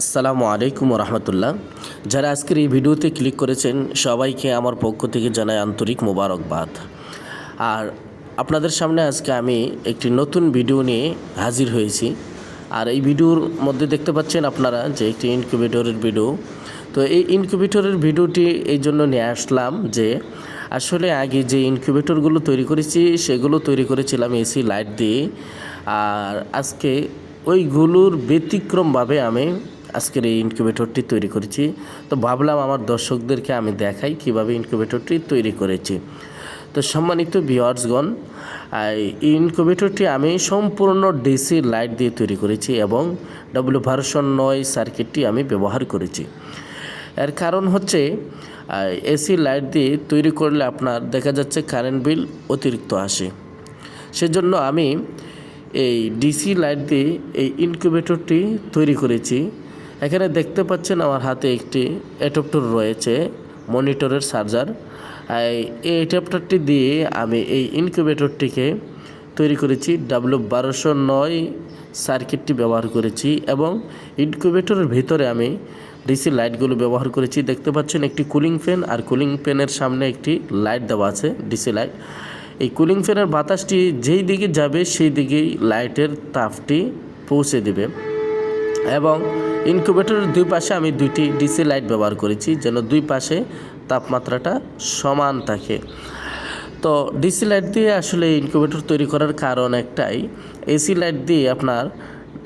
আসসালামু আলাইকুম রহমতুল্লাহ। যারা আজকের এই ভিডিওতে ক্লিক করেছেন, সবাইকে আমার পক্ষ থেকে জানাই আন্তরিক মোবারকবাদ। আর আপনাদের সামনে আজকে আমি একটি নতুন ভিডিও নিয়ে হাজির হয়েছি। আর এই ভিডিওর মধ্যে দেখতে পাচ্ছেন আপনারা যে একটি ইনকিউবেটরের ভিডিও। তো এই ইনকিউবেটরের ভিডিওটি এই জন্য নিয়ে আসলাম যে, আসলে আগে যে ইনকিউবেটরগুলো তৈরি করেছি, সেগুলো তৈরি করেছিলাম এসি লাইট দিয়ে। আর আজকে ওইগুলোর ব্যতিক্রমভাবে আমি আজকের এই ইনকিউবেটরটি তৈরি করেছি। তো ভাবলাম আমার দর্শকদেরকে আমি দেখাই কীভাবে ইনকিউবেটরটি তৈরি করেছি। তো সম্মানিত ভিওয়ার্সগণ এই ইনকিউবেটরটি আমি সম্পূর্ণ ডিসি লাইট দিয়ে তৈরি করেছি এবং ডব্লিউ ভার্সন নয় সার্কিটটি আমি ব্যবহার করেছি। এর কারণ হচ্ছে এসি লাইট দিয়ে তৈরি করলে আপনার দেখা যাচ্ছে কারেন্ট বিল অতিরিক্ত আসে। সেজন্য আমি এই ডিসি লাইট দিয়ে এই ইনকিউবেটরটি তৈরি করেছি। এখানে দেখতে পাচ্ছেন আমার হাতে একটি অ্যাডাপ্টর রয়েছে, মনিটরের চার্জার। এই অ্যাডাপ্টারটি দিয়ে আমি এই ইনকিউবেটরটিকে তৈরি করেছি ডাব্লু বারোশো নয় সার্কিটটি ব্যবহার করেছি এবং ইনকিউবেটরের ভিতরে আমি ডিসি লাইটগুলো ব্যবহার করেছি। দেখতে পাচ্ছেন একটি কুলিং ফ্যান আর কুলিং ফ্যানের সামনে একটি লাইট দেওয়া আছে, ডিসি লাইট। এই কুলিং ফ্যানের বাতাসটি যেই দিকে যাবে, সেই দিকেই লাইটের তাপটি পৌঁছে দেবে। এবং ইনকিউবেটরের দুই পাশে আমি দুইটি ডিসি লাইট ব্যবহার করেছি, যেন দুই পাশে তাপমাত্রাটা সমান থাকে। তো ডিসি লাইট দিয়ে আসলে ইনকিউবেটর তৈরি করার কারণ একটাই এসি লাইট দিয়ে আপনার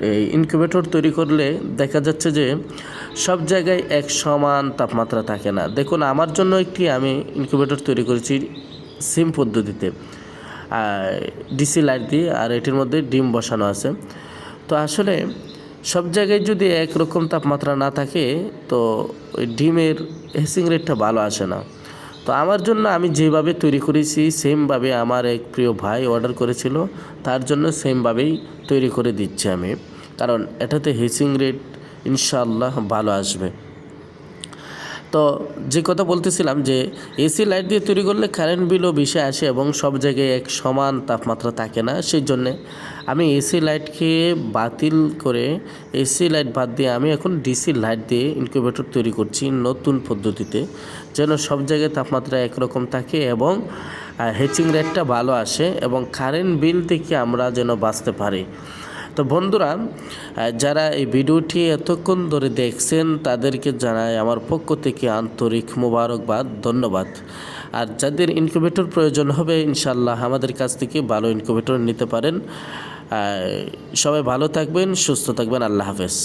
এই ইনকিউবেটর তৈরি করলে দেখা যাচ্ছে যে সব জায়গায় এক সমান তাপমাত্রা থাকে না। দেখুন, আমার জন্য একটি আমি ইনকিউবেটর তৈরি করেছি সিম পদ্ধতিতে ডিসি লাইট দিয়ে, আর এটির মধ্যে ডিম বসানো আছে। তো আসলে সব জায়গায় যদি একরকম তাপমাত্রা না থাকে, তো ওই ডিমের হেসিং রেটটা ভালো আসে না। তো আমার জন্য আমি যেভাবে তৈরি করেছি, সেমভাবে আমার এক প্রিয় ভাই অর্ডার করেছিল, তার জন্য সেমভাবেই তৈরি করে দিচ্ছি আমি। কারণ এটাতে হেসিং রেট ইনশাল্লাহ ভালো আসবে। তো যে কথা বলতেছিলাম যে এসি লাইট দিয়ে তৈরি করলে কারেন্ট বিলও বেশি আসে এবং সব জায়গায় এক সমান তাপমাত্রা থাকে না, সেই জন্যে আমি এসি লাইটকে বাতিল করে এসি লাইট বাদ দিয়ে আমি এখন ডিসি লাইট দিয়ে ইনকিউবেটর তৈরি করছি নতুন পদ্ধতিতে, যেন সব জায়গায় তাপমাত্রা একরকম থাকে এবং হেচিং রেটটা ভালো আসে এবং কারেন্ট বিল থেকে আমরা যেন বাঁচতে পারি। তো বন্ধুরা যারা এই ভিডিওটি এতক্ষণ ধরে দেখছেন, তাদেরকে জানাই আমার পক্ষ থেকে আন্তরিক মোবারকবাদ ধন্যবাদ। আর যাদের ইনকিউবেটর প্রয়োজন হবে ইনশাল্লাহ আমাদের কাছ থেকে ভালো ইনকিউবেটর নিতে পারেন। সবাই ভালো থাকবেন, সুস্থ থাকবেন, আল্লাহ হাফেজ।